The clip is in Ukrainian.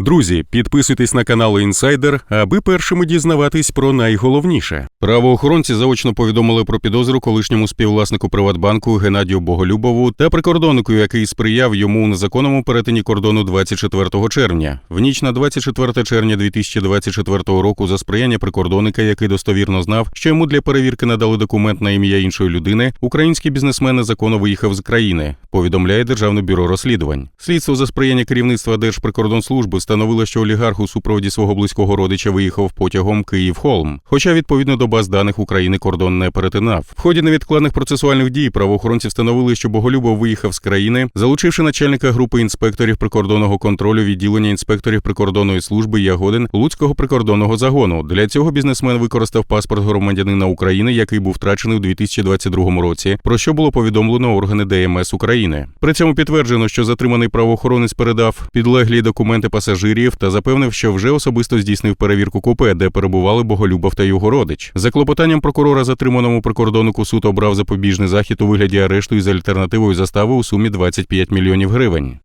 Друзі, підписуйтесь на канал Інсайдер, аби першими дізнаватись про найголовніше. Правоохоронці заочно повідомили про підозру колишньому співвласнику Приватбанку Геннадію Боголюбову та прикордоннику, який сприяв йому у незаконному перетині кордону 24 червня. В ніч на 24 червня 2024 року за сприяння прикордонника, який достовірно знав, що йому для перевірки надали документ на ім'я іншої людини, український бізнесмен незаконно виїхав з країни. Повідомляє Державне бюро розслідувань. Слідство за сприяння керівництва Держприкордонслужби встановило, що олігарх у супроводі свого близького родича виїхав потягом Київ-Холм. Хоча відповідно до баз даних України кордон не перетинав. В ході невідкладних процесуальних дій правоохоронці встановили, що Боголюбов виїхав з країни, залучивши начальника групи інспекторів прикордонного контролю відділення інспекторів прикордонної служби Ягодин Луцького прикордонного загону. Для цього бізнесмен використав паспорт громадянина України, який був втрачений у 2022 році, про що було повідомлено органи ДМС України. При цьому підтверджено, що затриманий правоохоронець передав підлеглі документи пасажирів та запевнив, що вже особисто здійснив перевірку купе, де перебували Боголюбов та його родич. За клопотанням прокурора затриманому прикордоннику суд обрав запобіжний захід у вигляді арешту із альтернативою застави у сумі 25 мільйонів гривень.